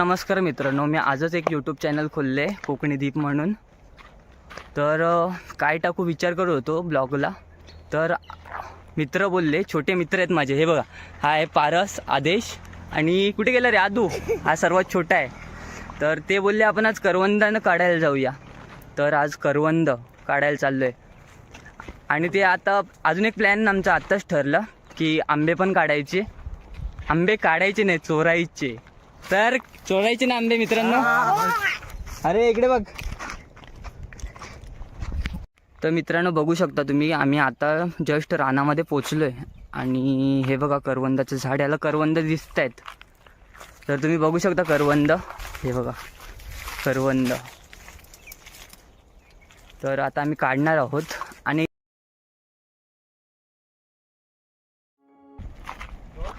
नमस्कार मित्रांनो मी आजच एक यूट्यूब चॅनल खोलले कोकणी दीप म्हणून. तर काय टाकू विचार करत होतो ब्लॉगला. तर मित्र बोलले छोटे मित्र आहेत माझे हे बघा. हा आहे पारस आदेश आणि कुठे गेला रे? आदू. हा सर्वात छोटा आहे. तर ते बोलले आपण आज करवंदानं काढायला जाऊया. तर आज करवंद काढायला चाललो आहे आणि ते आता अजून एक प्लॅन आमचा आत्ताच ठरलं की आंबे पण काढायचे. आंबे काढायचे नाही चोरायचे. तर चोरायचे ना आंबे मित्रांनो. अरे इकडे बघ. तर मित्रांनो बघू शकता तुम्ही आम्ही आता जस्ट रानामध्ये पोचलोय. आणि हे बघा करवंदाचं झाड याला करवंद दिसत आहेत तर तुम्ही बघू शकता करवंद. हे बघा करवंद. तर आता आम्ही काढणार आहोत. आणि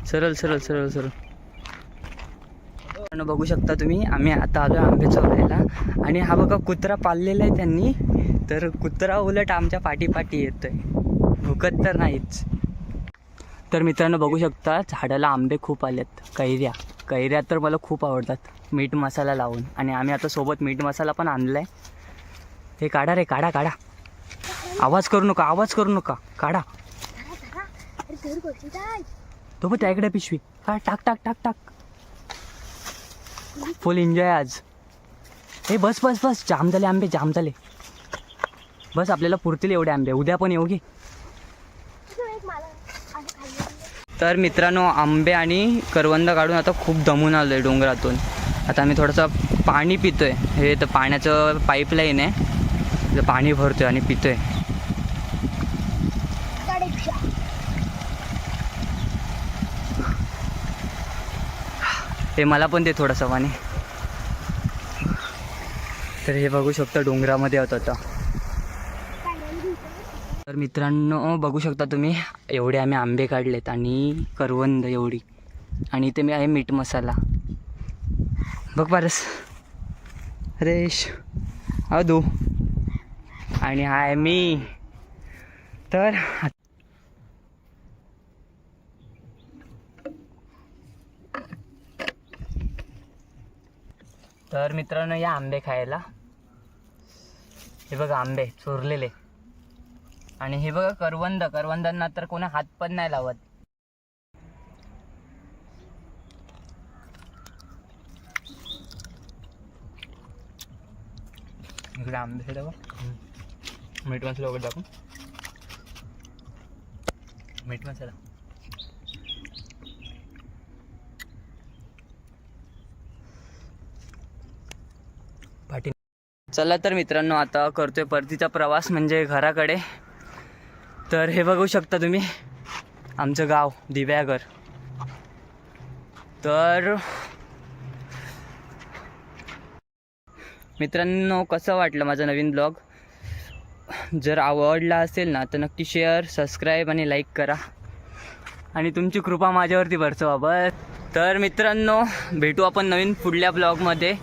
सरळ सरळ सरळ सरळ. मित्रांनो, बघू शकता तुम्ही. आम्ही आता आलो आंबे चोरायला. आणि हा बघा कुत्रा पाळलेला आहे त्यांनी. तर कुत्रा उलट आमच्या पाठीपाठी येतोय. भुकत तर नाहीच. तर मित्रांनो बघू शकता झाडाला आंबे खूप आलेत. कैऱ्या. कैऱ्या तर मला खूप आवडतात. मीठ मसाला लावून. आणि आम्ही आता सोबत मीठ मसाला पण आणलाय. हे काढा रे काढा काढा. आवाज करू नका आवाज करू नका. काढा. तो पण त्याकडे पिशवी. हा टाक टाक टाक टाक. फुल एन्जॉय आज. हे बस बस बस. जाम झाले आंबे जाम झाले. बस आपल्याला पुरतील एवढे आंबे. उद्या पण येऊ घे तर मित्रांनो आंबे आणि करवंद काढून आता खूप दमून आलो आहे डोंगरातून. आता आम्ही थोडंसं पाणी पितो आहे हे तर पाण्याचं पाईपलाईन आहे. पाणी पाणी भरतोय आणि पितोय. ते मला पण दे थोडंसं पाणी. तर हे बघू शकता डोंगरामध्ये होत आता. तर मित्रांनो बघू शकता तुम्ही एवढे आम्ही आंबे काढलेत आणि करवंद एवढी. आणि इथे मी आहे मीठ मसाला. बघ पारस. रेश. हा दू आणि हाय आहे मी. तर तर मित्रांनो या आंबे खायला. हे बघा आंबे चोरलेले. आणि हे बघा करवंद करवंदांना तर कोणा हात पण नाही लावत. इकडे आंबे हे मीठ मसाला वगैरे टाकून. मीठ मसाला. चला तर मित्रांनो आता करतोय परतीचा प्रवास म्हणजे घराकडे. तर हे बघू शकता तुम्ही आमचं गाव दिव्यागर तर मित्रांनो कसं वाटलं माझा नवीन ब्लॉग? जर आवडला असेल ना तर नक्की शेअर सबस्क्राईब आणि लाईक करा. आणि तुमची कृपा माझ्यावरती बरसवा बस. तर मित्रांनो भेटू आपण नवीन पुढल्या ब्लॉगमध्ये.